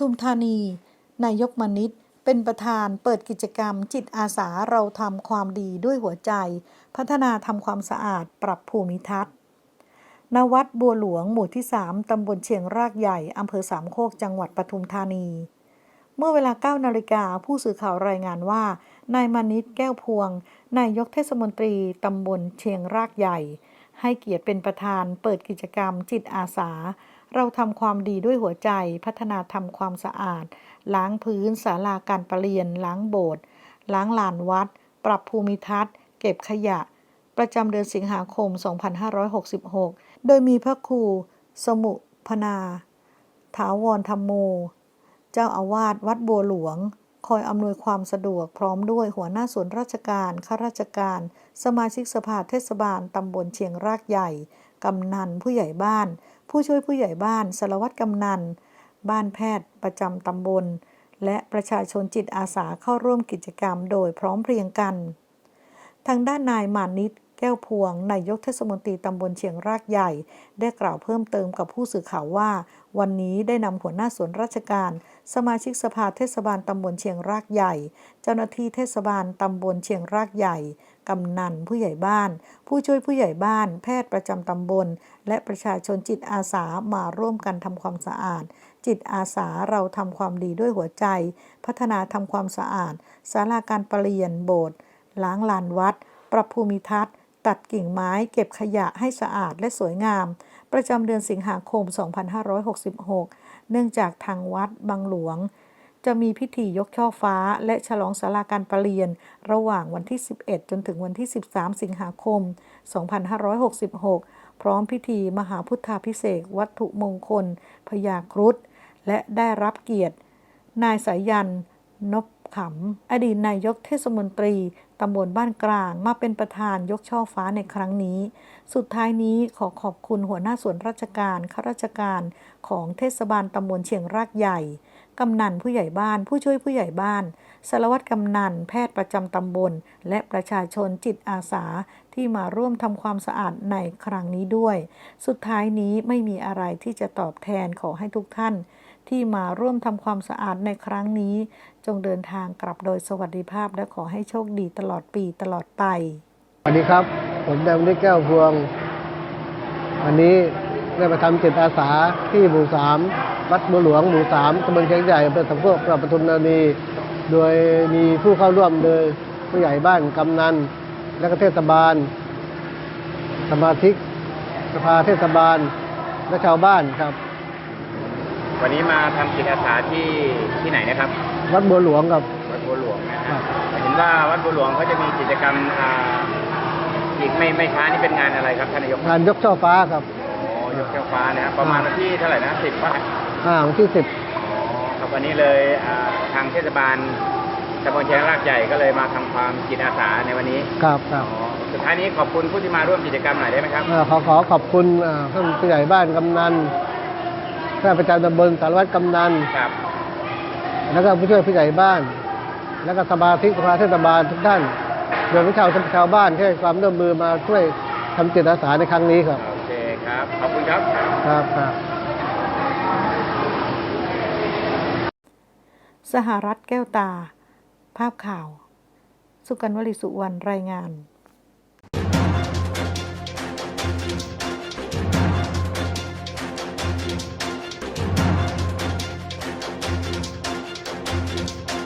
ทุมธานี นายกมนิตเป็นประธานเปิดกิจกรรมจิตอาสาเราทำความดีด้วยหัวใจ พัฒนาทำความสะอาดปรับภูมิทัศน์ณวัดบัวหลวงหมู่ที่ 3 ตำบลเชียงรากใหญ่ อำเภอสามโคกจังหวัดปทุมธานี เมื่อเวลา 9 นาฬิกาผู้สื่อข่าวรายงานว่า นายมานิตแก้วพวง นายกเทศมนตรี ตำบลเชียงรากใหญ่ ให้เกียรติเป็นประธาน เปิดกิจกรรม จิตอาสา เราทำความดีด้วยหัวใจ พัฒนาทำความสะอาด ล้างพื้นศาลาการประเรียน ล้างโบสถ์ล้างลานวัด ปรับภูมิทัศน์ เก็บขยะ ประจำเดือนสิงหาคม 2566 โดยมีพระครู สมุพนา ถาวรธรรมโม เจ้าอาวาสวัดบัวหลวง คอยอำนวยความสะดวกพร้อมด้วยหัวหน้าส่วนราชการข้าราชการ สมาชิกสภาเทศบาลตำบลเชียงรากใหญ่ กำนันผู้ใหญ่บ้าน ผู้ช่วยผู้ใหญ่บ้าน สารวัตรกำนัน บ้านแพทย์ประจำตำบล และประชาชนจิตอาสาเข้าร่วมกิจกรรมโดยพร้อมเพรียงกัน ทางด้านนายมานิต แก้วพวงนายกเทศมนตรีตำบลเชียงรากใหญ่ ได้กล่าวเพิ่มเติมกับผู้สื่อข่าวว่า วันนี้ได้นำหัวหน้าส่วนราชการ สมาชิกสภาเทศบาลตำบลเชียงรากใหญ่ เจ้าหน้าที่เทศบาลตำบลเชียงรากใหญ่กำนันผู้ใหญ่บ้าน ผู้ช่วยผู้ใหญ่บ้าน แพทย์ประจำตำบล และประชาชนจิตอาสามาร่วมกันทำความสะอาด จิตอาสาเราทำความดีด้วยหัวใจ พัฒนาทำความสะอาดศาลาการประเรียนโบสถ์ล้างลานวัด ปรับภูมิทัศน์ ตัดกิ่งไม้เก็บขยะให้สะอาดและสวยงาม ประจำเดือนสิงหาคม 2566 เนื่องจากทางวัดบางหลวง จะมีพิธียกช่อฟ้าและฉลองศาลาการประเรียน ระหว่างวันที่ 11 จนถึงวันที่ 13 สิงหาคม 2566 พร้อมพิธีมหาพุทธาพิเศษวัตถุมงคลพญาครุฑและได้รับเกียรติ นายสายันนบขำอดีตนายกเทศมนตรี ตำบลบ้านกลางมาเป็นประธานยกช่อฟ้าในครั้งนี้ สุดท้ายนี้ขอขอบคุณหัวหน้าส่วนราชการข้าราชการของเทศบาลตำบลเชียงรากใหญ่ กำนันผู้ใหญ่บ้าน ผู้ช่วยผู้ใหญ่บ้านสารวัตรกำนันแพทย์ประจำตำบล และประชาชนจิตอาสาที่มาร่วมทำความสะอาดในครั้งนี้ด้วย สุดท้ายนี้ไม่มีอะไรที่จะตอบแทนขอให้ทุกท่าน ที่มาร่วมทำความสะอาดในครั้งนี้ จงเดินทางกลับโดยสวัสดิภาพและขอให้โชคดีตลอดปีตลอดไป สวัสดีครับ ผมแดงนิดแก้วพวง วันนี้ได้มาทำจิตอาสาที่หมู่สามวัดบัวหลวงหมู่สามตำบลเชียงใหญ่อำเภอสามโคกจังหวัดปทุมธานี โดยมีผู้เข้าร่วมโดยผู้ใหญ่บ้านกำนัน และก็เทศบาล สมาชิกสภาเทศบาลและชาวบ้านครับ วันนี้มาทำจิตอาสาที่ที่ไหนนะครับ วัดบัวหลวงครับ วัดบัวหลวงนะครัฮะบเห็นว่าวัดบัวหลวงเขาจะมีกิจกรรมอ่าอีกไม่ไม่ช้านี่เป็นงานอะไรครับท่านนายกงานยกช่อฟ้าครับอ๋อยกแก้วฟ้านะครับประมาณวันที่เท่าไหร่นะสิบป่ะอ่าวันที่สิบอ๋อครับวันนี้เลยอ่าทางเทศบาลตำบลเชียงรากใหญ่ก็เลยมาทำความจิตอาสาในวันนี้ครับครับอ๋อสุดท้ายนี้ขอบคุณผู้ที่มาร่วมกิจกรรมหน่อยได้ไหมครับ อ่าขอขอขอบคุณอ่าท่านผู้ใหญ่บ้านกำนัน ท่านประจำตำบลสารวัตรกำนันครับแล้วก็ผู้ช่วยผู้ใหญ่บ้าน แล้วก็สมาชิกสภาเทศบาลทุกท่านโดยผู้ชาวชาวบ้านที่ให้ความร่วมมือมาช่วยทำจิตอาสาในครั้งนี้ครับ โอเคครับขอบคุณครับครับครับสหรัฐแก้วตา ภาพข่าว สุกันวลีสุวรรณรายงาน